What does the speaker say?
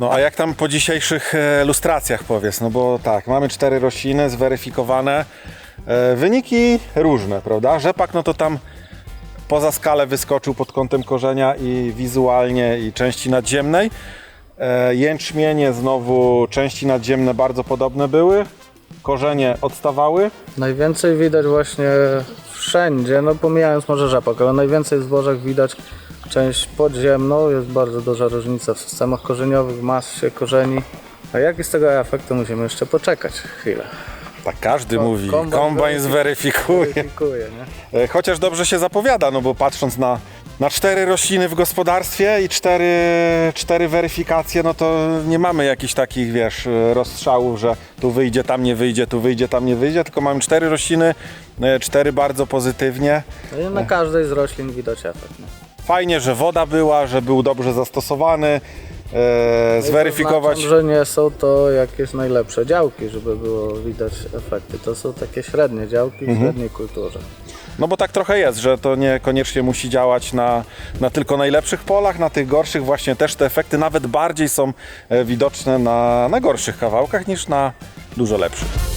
No a jak tam po dzisiejszych e, lustracjach powiedz? No bo tak, mamy cztery rośliny zweryfikowane. E, wyniki różne, prawda? Rzepak no to tam poza skalę wyskoczył pod kątem korzenia i wizualnie i części nadziemnej. E, jęczmienie znowu części nadziemne bardzo podobne były. Korzenie odstawały. Najwięcej widać właśnie wszędzie, no pomijając może rzepak, ale najwięcej w zbożach widać część podziemną, jest bardzo duża różnica w systemach korzeniowych, masie korzeni. A jaki z tego efekt, to musimy jeszcze poczekać chwilę. Tak każdy Ko- mówi, kombajn kombajn zweryfikuje. Weryfikuje, nie? E, Chociaż dobrze się zapowiada, no bo patrząc na, na cztery rośliny w gospodarstwie i cztery, cztery weryfikacje, no to nie mamy jakichś takich, wiesz, e, rozstrzałów, że tu wyjdzie, tam nie wyjdzie, tu wyjdzie, tam nie wyjdzie, tylko mamy cztery rośliny, e, cztery bardzo pozytywnie. No i na każdej z roślin widać efekt. No. Fajnie, że woda była, że był dobrze zastosowany, e, zweryfikować. Zaznaczam, że nie są to jakieś najlepsze działki, żeby było widać efekty. To są takie średnie działki w średniej kulturze. No bo tak trochę jest, że to niekoniecznie musi działać na, na tylko najlepszych polach, na tych gorszych właśnie też te efekty nawet bardziej są e, widoczne na, na gorszych kawałkach niż na dużo lepszych.